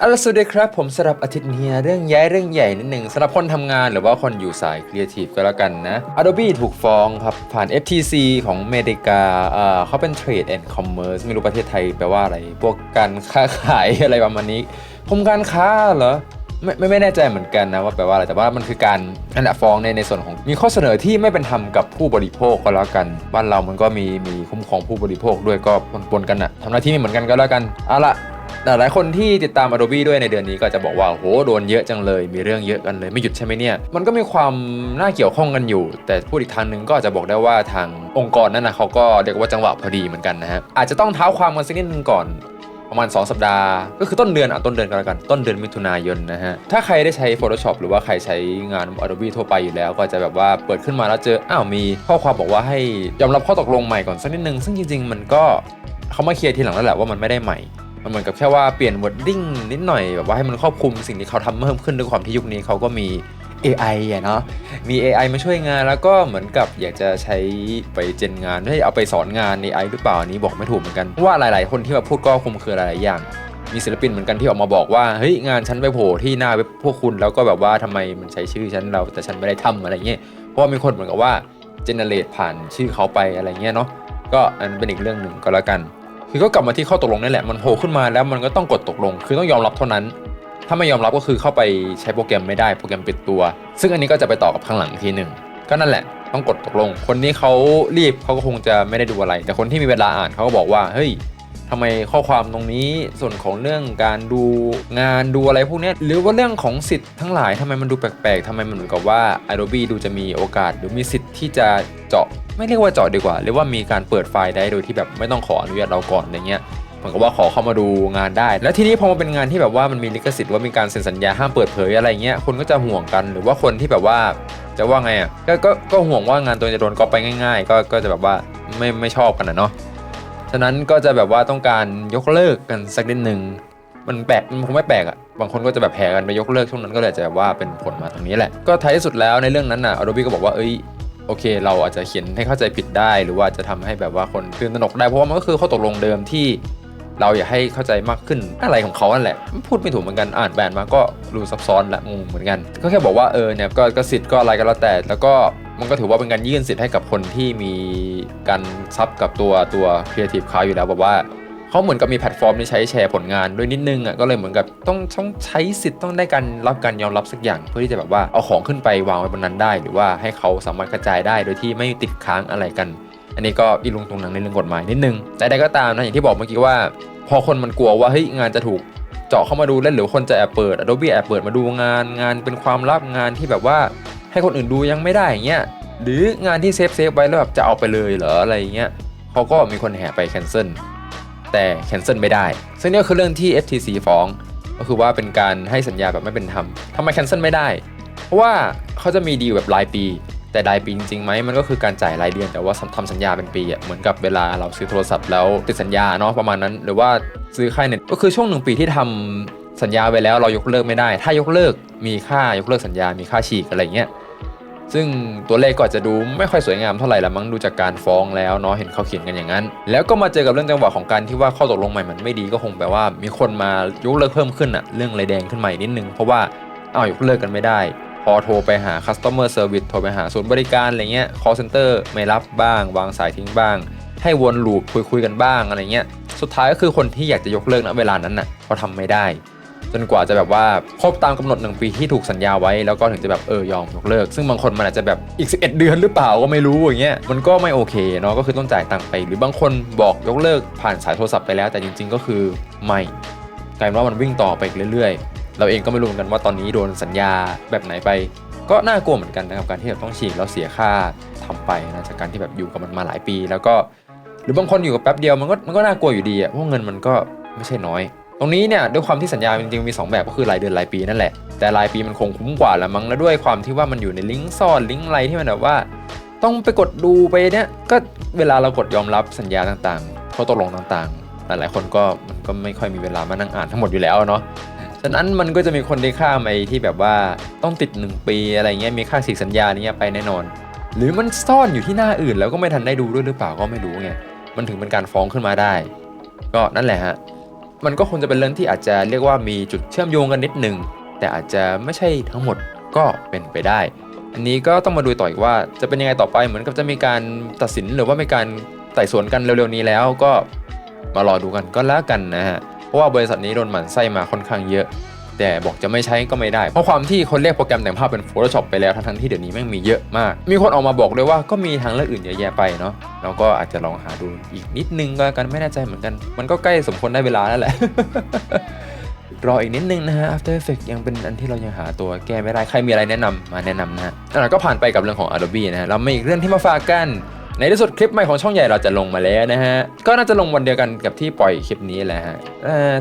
เอาล่ะสวัสดีครับ ผมสำหรับอาทิตย์นี้เรื่องย้ายเรื่องใหญ่นิดหนึ่งสำหรับคนทำงานหรือว่าคนอยู่สายครีเอทีฟก็แล้วกันนะ Adobe ถูกฟ้องครับ ผ่าน FTC ของเมริกาเอ่อเขาเป็น Trade and Commerce ไม่รู้ประเทศไทยแปลว่าอะไร พวกการค้าขายอะไรประมาณนี้กรมการค้าเหรอไม่ไม่ไม่แน่ใจเหมือนกันนะว่าแปลว่าอะไรแต่ว่ามันคือการนั่นแหละฟ้องในในส่วนของมีข้อเสนอที่ไม่เป็นธรรมกับผู้บริโภคก็แล้วกัน บ้านเรามันก็มีมีคุ้มครองผู้บริโภคด้วยก็ปนๆกันอะทำหน้าที่ไม่เหมือนกันก็แล้วกันเอาละ แต่หลายคนที่ติดตาม Adobe ด้วยในเดือนนี้ก็จะบอกว่าโหโดนเยอะจังเลย มีเรื่องเยอะกันเลยไม่หยุดใช่ไหมเนี่ย มันก็มีความน่าเกี่ยวข้องกันอยู่ แต่พูดอีกทางหนึ่งก็อาจจะบอกได้ว่าทางองค์กรนั้นนะเขาก็เรียกว่าจังหวะพอดีเหมือนกันนะฮะอาจจะต้องเท้าความกันสักนิดนึงก่อนประมาณ 2 สัปดาห์ ก็คือต้นเดือนอะต้นเดือนกันแล้วกัน ต้นเดือนมิถุนายนนะฮะ ถ้าใครได้ใช้ Photoshop หรือว่าใครใช้งาน Adobe ทั่วไปอยู่แล้ว ก็จะแบบว่าเปิดขึ้นมาแล้วเจอ อ้าวมีข้อความบอกว่าให้ยอมรับข้อตกลงใหม่ก่อนสักนิดนึง ซึ่งจริง ๆ มันก็เขามาเคลียร์ทีหลังแล้วแหละว่ามันไม่ได้ใหม่ มันเหมือนกับแค่ว่าเปลี่ยน wording นิดหน่อยแบบว่าให้มันครอบคลุมสิ่งที่เขาทำเพิ่มขึ้นด้วยความที่ยุคนี้เขาก็มี AI อะเนาะมี AI มาช่วยงานแล้วก็เหมือนกับอยากจะใช้ไปเจนงานให้เอาไปสอนงาน AI หรือเปล่านี้บอกไม่ถูกเหมือนกันเพราะว่าหลาย ๆ คนที่มาพูดก็คุมคือหลายๆอย่างมีศิลปินเหมือนกันที่ออกมาบอกว่าเฮ้ยงานฉันไปโผล่ที่หน้าเว็บพวกคุณแล้วก็แบบว่าทำไมมันใช้ชื่อฉันเราแต่ฉันไม่ได้ทำอะไรเงี้ยเพราะว่ามีคนเหมือนกับว่าเจเนเรตผ่านชื่อเขาไปอะไรเงี้ยเนาะก็อันเป็นอีกเรื่องหนึ่งก็แล้วกัน คือก็กลับมาที่ข้อตกลงนี่แหละมันโผล่ขึ้นมาแล้วมันก็ต้องกดตกลง คือต้องยอมรับเท่านั้น ถ้าไม่ยอมรับก็คือเข้าไปใช้โปรแกรมไม่ได้โปรแกรมปิดตัว ซึ่งอันนี้ก็จะไปต่อกับข้างหลังอีกทีหนึ่งก็นั่นแหละต้องกดตกลง คนนี้เขารีบเขาก็คงจะไม่ได้ดูอะไร แต่คนที่มีเวลาอ่านเขาก็บอกว่าเฮ้ย ทำไมข้อความตรงนี้ส่วนของเรื่องการดูงานดูอะไรพวกนี้หรือว่าเรื่องของสิทธิ์ทั้งหลายทำไมมันดูแปลกๆทำไมมันเหมือนกับว่า Adobe ดูจะมีโอกาส หรือมีสิทธิ์ที่จะเจาะ ไม่เรียกว่าเจาะดีกว่าเรียกว่ามีการเปิดไฟล์ได้โดยที่แบบไม่ต้องขออนุญาตเราก่อนอะไรเงี้ยเหมือนกับว่าขอเข้ามาดูงานได้ แล้วทีนี้พอมาเป็นงานที่แบบว่ามันมีลิขสิทธิ์ว่ามีการเซ็นสัญญาห้ามเปิดเผยอะไรเงี้ยคนก็จะห่วงกันหรือว่าคนที่แบบว่าจะว่าไงอะก็ก็ห่วงว่างานตัวเองจะโดนก๊อปไปง่าย ๆ ก็ก็จะแบบว่าไม่ไม่ชอบกันนะเนาะ ฉะนั้นก็จะแบบว่าต้องการยกเลิกกันสักนิดหนึ่งมันแปลกมันคงไม่แปลกอะบางคนก็จะแบบแห่กันไปยกเลิกช่วงนั้นก็เลยจะแบบว่าเป็นผลมาตรงนี้แหละ ก็ท้ายที่สุดแล้วในเรื่องนั้นน่ะ Adobe ก็บอกว่าเอ้ยโอเค เราอาจจะเขียนให้เข้าใจผิดได้ หรือว่าจะทำให้แบบว่าคนตื่นตระหนกได้เพราะว่ามันก็คือข้อตกลงเดิมที่ เราอยากให้เข้าใจมากขึ้นอะไรของเขานั่นแหละ พูดไม่ถูกเหมือนกันอ่านแบนมาก็รู้ซับซ้อนและงงเหมือนกัน ก็แค่บอกว่าเออเนี่ยก็ก็สิทธิ์ก็อะไรก็แล้วแต่ แล้วก็มันก็ถือว่าเป็นการยื่นสิทธิ์ให้กับคนที่มีการซับกับตัวตัว Creative Cloud อยู่แล้วแบบว่าเขาเหมือนกับมีแพลตฟอร์มที่ใช้แชร์ผลงานด้วยนิดนึงอะก็เลยเหมือนกับต้องต้องใช้สิทธิ์ต้องได้การรับการยอมรับสักอย่างเพื่อที่จะแบบว่าเอาของขึ้นไปวางไว้บนนั้นได้ หรือว่าให้เขาสามารถกระจายได้โดยที่ไม่ติดค้างอะไรกัน อันนี้ก็อีลุงตรงหนังในเรื่องกฎหมายนิดนึงแต่ใดก็ตามนะอย่างที่บอกเมื่อกี้ว่า พอคนมันกลัวว่าเฮ้ยงานจะถูกเจาะเข้ามาดูเล่นหรือคนจะแอบเปิด Adobe แอบเปิดมาดูงานงานเป็นความลับงานที่แบบว่าให้คนอื่นดูยังไม่ได้อย่างเงี้ยหรืองานที่เซฟเซฟไว้แล้วแบบจะเอาไปเลยเหรออะไรเงี้ยเขาก็มีคนแห่ไปแคนเซิลแต่แคนเซิลไม่ได้ ซึ่งนี่ก็คือเรื่องที่ FTC ฟ้อง ก็คือว่าเป็นการให้สัญญาแบบไม่เป็นธรรมทำไมแคนเซิลไม่ได้ เพราะว่าเขาจะมีดีลแบบรายปี แต่รายปีจริงๆไหมมันก็คือการจ่ายรายเดือนแต่ว่าทำสัญญาเป็นปีอะเหมือนกับเวลาเราซื้อโทรศัพท์แล้วติดสัญญาเนาะประมาณนั้น หรือว่าซื้อค่ายเน็ตก็คือช่วงหนึ่งปีที่ทำสัญญาไว้แล้วเรายกเลิกไม่ได้ ถ้ายกเลิกมีค่ายกเลิกสัญญา มีค่าฉีกอะไรเงี้ยซึ่งตัวเลขก็อาจจะดูไม่ค่อยสวยงามเท่าไหร่ละมั้งดูจากการฟ้องแล้วเนาะเห็นเขาเขียนกันอย่างนั้น แล้วก็มาเจอกับเรื่องจังหวะของการที่ว่าข้อตกลงใหม่มันไม่ดีก็คงแปลว่ามีคนมายกเลิกเพิ่มขึ้นอะเรื่องไรแดงขึ้นใหม่นิดนึงเพราะว่าอ้าวยกเลิกกันไม่ได้ อโทรไปหา customer service โทรไปหาศูนย์บริการอะไรเงี้ย call center ไม่รับบ้าง วางสายทิ้งบ้าง ให้วนลูปคุยคุยกันบ้างอะไรเงี้ย สุดท้ายก็คือคนที่อยากจะยกเลิกณเวลานั้นน่ะเขาทำไม่ได้ จนกว่าจะแบบว่าครบตามกำหนดหนึ่งปีที่ถูกสัญญาไว้แล้วก็ถึงจะแบบเออยอมยกเลิก ซึ่งบางคนมันอาจจะแบบอีก 11 เดือนหรือเปล่าก็ไม่รู้อย่างเงี้ยมันก็ไม่โอเคเนาะก็คือต้องจ่ายตังค์ไป หรือบางคนบอกยกเลิกผ่านสายโทรศัพท์ไปแล้ว แต่จริง ๆ ก็คือไม่กลายเป็นว่ามันวิ่งต่อไปเรื่อยๆ เราเองก็ไม่รู้เหมือนกันว่าตอนนี้โดนสัญญาแบบไหนไป ก็น่ากลัวเหมือนกันนะครับการที่แบบต้องฉีกแล้วเสียค่าทำไปนะจากการที่แบบอยู่กับมันมาหลายปี แล้วก็ หรือบางคนอยู่กับแป๊บเดียวมันก็มันก็น่ากลัวอยู่ดีอะเพราะเงินมันก็ไม่ใช่น้อย ตรงนี้เนี่ยด้วยความที่สัญญาจริงๆมี 2 แบบก็คือรายเดือนรายปีนั่นแหละแต่รายปีมันคงคุ้มกว่าละมั้งแล้วด้วยความที่ว่ามันอยู่ในลิงก์ซ่อนลิงก์อะไรที่มันแบบว่า ต้องไปกดดูไปเนี่ยก็เวลาเรากดยอมรับสัญญาต่างๆข้อตกลงต่างๆหลายๆคนก็มันก็ไม่ค่อยมีเวลามานั่งอ่านทั้งหมดอยู่แล้วเนาะ ฉะนั้นมันก็จะมีคนได้ค่าไปที่แบบว่าต้องติด 1 ปีอะไรเงี้ยมีค่าฉีกสัญญาเนี้ยไปแน่นอน หรือมันซ่อนอยู่ที่หน้าอื่นแล้วก็ไม่ทันได้ดูด้วยหรือเปล่าก็ไม่รู้ไงมันถึงเป็นการฟ้องขึ้นมาได้ ก็นั่นแหละฮะมันก็คงจะเป็นเรื่องที่อาจจะเรียกว่ามีจุดเชื่อมโยงกันนิดหนึ่งแต่อาจจะไม่ใช่ทั้งหมดก็เป็นไปได้ อันนี้ก็ต้องมาดูต่ออีกว่าจะเป็นยังไงต่อไปเหมือนกับจะมีการตัดสินหรือว่ามีการไต่สวนกันเร็วๆนี้แล้วก็มารอดูกันก็แล้วกันนะฮะ เพราะว่าบริษัทนี้โดนหมั่นไส้มาค่อนข้างเยอะ แต่บอกจะไม่ใช้ก็ไม่ได้ เพราะความที่คนเรียกโปรแกรมแต่งภาพเป็น Photoshop ไปแล้วทั้งที่เดี๋ยวนี้แม่งมีเยอะมาก มีคนออกมาบอกเลยว่าก็มีทางเลือกอื่นเยอะแยะไปเนาะเราก็อาจจะลองหาดูอีกนิดนึงก็แล้วกันไม่แน่ใจเหมือนกัน มันก็ใกล้สมควรได้เวลาแล้วแหละรออีกนิดนึงนะฮะ After Effects ยังเป็นอันที่เรายังหาตัวแก้ไม่ได้ ใครมีอะไรแนะนำมาแนะนำนะฮะอะก็ผ่านไปกับเรื่องของ Adobe นะฮะ เรามีอีกเรื่องที่มาฝากกัน ในที่สุดคลิปใหม่ของช่องใหญ่เราจะลงมาแล้วนะฮะ ก็น่าจะลงวันเดียวกันกับที่ปล่อยคลิปนี้แหละฮะ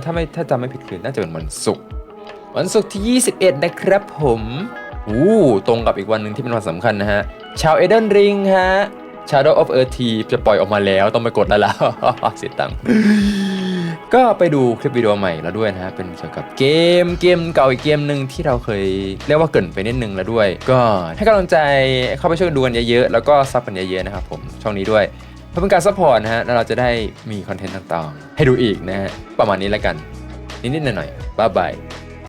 ถ้าไม่ถ้าจำไม่ผิดคือน่าจะเป็นวันศุกร์วันศุกร์ที่ 21 นะครับผมอู้ตรงกับอีกวันหนึ่งที่เป็นวันสำคัญนะฮะ ชาวเอเดนริงฮะ Shadow of Earth จะปล่อยออกมาแล้วต้องไปกดแล้วล่ะเสียตังค์ ก็ไปดูคลิปวิดีโอใหม่แล้วด้วยนะฮะ เป็นเกี่ยวกับเกมเกมเก่าอีกเกมหนึ่งที่เราเคยเรียกว่าเกินไปนิดนึงแล้วด้วย ก็ให้กำลังใจเข้าไปช่วยดูกันเยอะๆ แล้วก็ซับกันเยอะๆนะครับผมช่องนี้ด้วยเพื่อเป็นการซัพพอร์ตนะฮะ แล้วเราจะได้มีคอนเทนต์ต่างๆ ให้ดูอีกนะฮะ ประมาณนี้แล้วกัน นิดๆหน่อยๆบ๊ายบาย